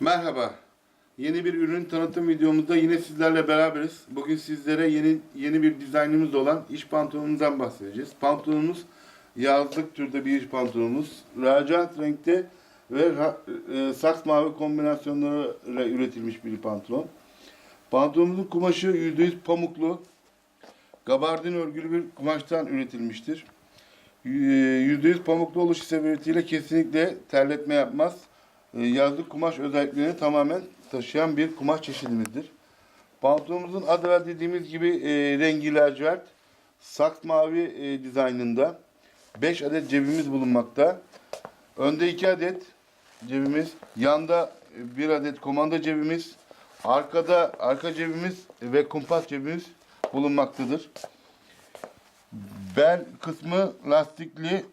Merhaba. Yeni bir ürün tanıtım videomuzda yine sizlerle beraberiz. Bugün sizlere yeni yeni bir dizaynımız olan iş pantolonumuzdan bahsedeceğiz. Pantolonumuz yazlık türde bir iş pantolonumuz. Racat renkte ve e, saks mavi kombinasyonlarıyla üretilmiş bir pantolon. Pantolonumuzun kumaşı %100 pamuklu, gabardin örgülü bir kumaştan üretilmiştir. %100 pamuklu oluş sebebiyle kesinlikle terletme yapmaz. E, Yazlık kumaş özelliklerini tamamen taşıyan bir kumaş çeşidimizdir. Pantolonumuzun adı evvel dediğimiz gibi e, rengi lacivert, saks mavi e, dizaynında 5 adet cebimiz bulunmakta. Önde 2 adet cebimiz, yanda 1 adet komanda cebimiz, arkada arka cebimiz ve kumpas cebimiz bulunmaktadır. Bel kısmı lastikli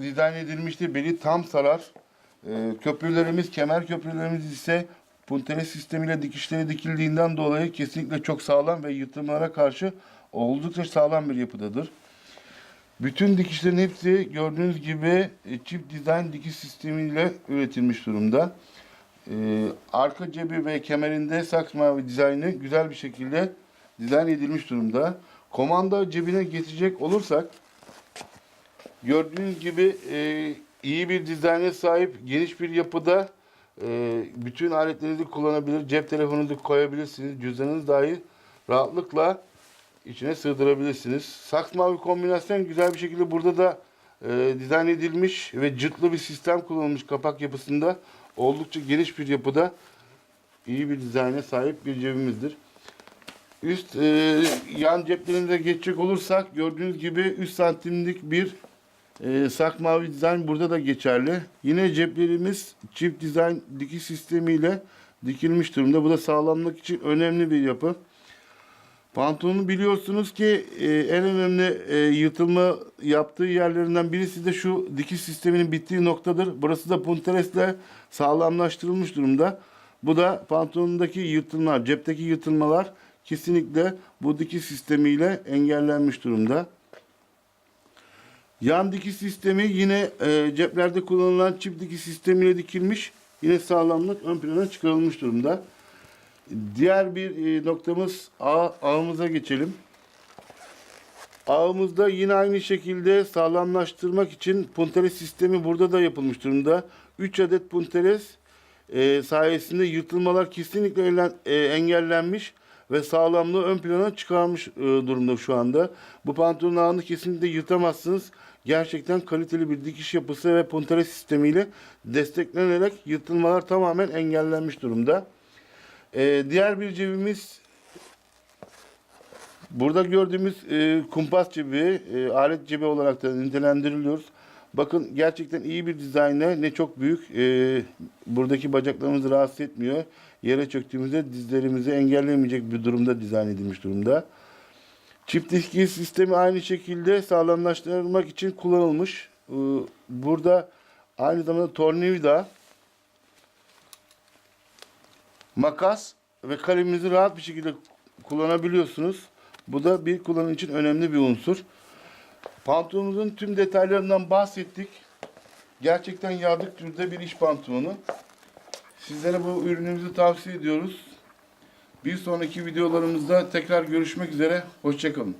dizayn edilmiştir. Beli tam sarar. Ee, köprülerimiz, kemer köprülerimiz ise puntele sistemiyle dikişleri dikildiğinden dolayı kesinlikle çok sağlam ve yırtımlara karşı oldukça sağlam bir yapıdadır. Bütün dikişlerin hepsi gördüğünüz gibi e, çift dizayn dikiş sistemiyle üretilmiş durumda. Ee, arka cebi ve kemerinde saks mavi dizaynı güzel bir şekilde dizayn edilmiş durumda. Komanda cebine geçecek olursak gördüğünüz gibi e, iyi bir dizayna sahip geniş bir yapıda e, bütün aletlerinizi kullanabilir, cep telefonunuzu koyabilirsiniz, cüzdanınız dahi rahatlıkla içine sığdırabilirsiniz. Saks mavi kombinasyon güzel bir şekilde burada da e, dizayn edilmiş ve cırtlı bir sistem kullanılmış kapak yapısında. Oldukça geniş bir yapıda iyi bir dizayna sahip bir cebimizdir. Üst e, yan ceplerimize geçecek olursak gördüğünüz gibi 3 santimlik bir e, sak mavi dizayn burada da geçerli. Yine ceplerimiz çift dizayn dikiş sistemiyle dikilmiş durumda. Bu da sağlamlık için önemli bir yapı. Pantolonu biliyorsunuz ki e, en önemli e, yırtılma yaptığı yerlerinden birisi de şu dikiş sisteminin bittiği noktadır. Burası da punteresle sağlamlaştırılmış durumda. Bu da pantolonundaki yırtılmalar, cepteki yırtılmalar kesinlikle bu dikiş sistemiyle engellenmiş durumda. Yan dikiş sistemi yine e, ceplerde kullanılan çift dikiş sistemiyle dikilmiş. Yine sağlamlık ön plana çıkarılmış durumda. Diğer bir e, noktamız ağ, ağımıza geçelim. Ağımızda yine aynı şekilde sağlamlaştırmak için punteres sistemi burada da yapılmış durumda. 3 adet punteres e, sayesinde yırtılmalar kesinlikle e, engellenmiş ve sağlamlığı ön plana çıkarmış e, durumda şu anda. Bu pantolon ağını kesinlikle yırtamazsınız. Gerçekten kaliteli bir dikiş yapısı ve punteres sistemiyle desteklenerek yırtılmalar tamamen engellenmiş durumda. E, diğer bir cebimiz Burada gördüğümüz e, kumpas cebi, alet cebi olarak da nitelendiriliyoruz. Bakın gerçekten iyi bir dizayna ne çok büyük. E, buradaki bacaklarımızı rahatsız etmiyor. Yere çöktüğümüzde dizlerimizi engellemeyecek bir durumda dizayn edilmiş durumda. Çift dikiş sistemi aynı şekilde sağlamlaştırmak için kullanılmış. E, burada aynı zamanda tornavida, makas ve kaleminizi rahat bir şekilde kullanabiliyorsunuz. Bu da bir kullanım için önemli bir unsur. Pantolonumuzun tüm detaylarından bahsettik. Gerçekten yardık türde bir iş pantolonu. Sizlere bu ürünümüzü tavsiye ediyoruz. Bir sonraki videolarımızda tekrar görüşmek üzere. Hoşçakalın.